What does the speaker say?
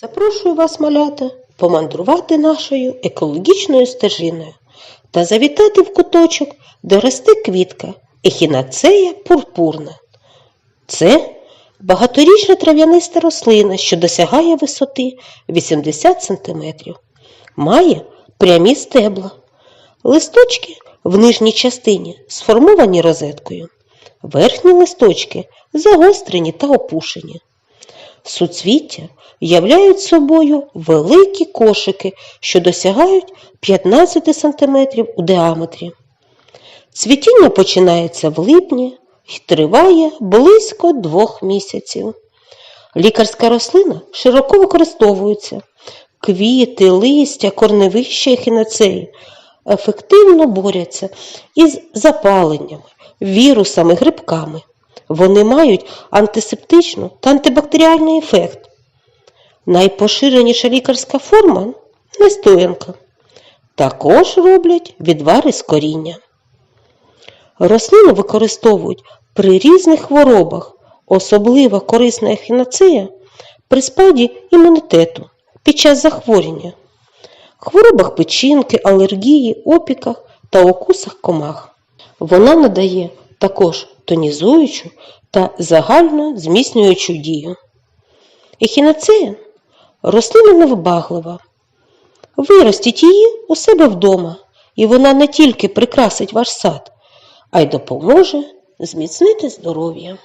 Запрошую вас, малята, помандрувати нашою екологічною стежиною та завітати в куточок, де росте квітка ехінацея пурпурна. Це багаторічна трав'яниста рослина, що досягає висоти 80 см. Має прямі стебла. Листочки в нижній частині сформовані розеткою. Верхні листочки загострені та опушені. Суцвіття являють собою великі кошики, що досягають 15 см у діаметрі. Цвітіння починається в липні і триває близько двох місяців. Лікарська рослина широко використовується. Квіти, листя, корневища ехінацеї ефективно борються із запаленнями, вірусами, грибками. Вони мають антисептичну та антибактеріальний ефект. Найпоширеніша лікарська форма настоянка. Також роблять відвари з коріння. Рослину використовують при різних хворобах, особливо корисна ехінацея при спаді імунітету під час захворювання, хворобах печінки, алергії, опіках та укусах комах. Вона надає також тонізуючу та загально зміцнюючу дію. Ехінацея – рослина невибаглива. Виростіть її у себе вдома, і вона не тільки прикрасить ваш сад, а й допоможе зміцнити здоров'я.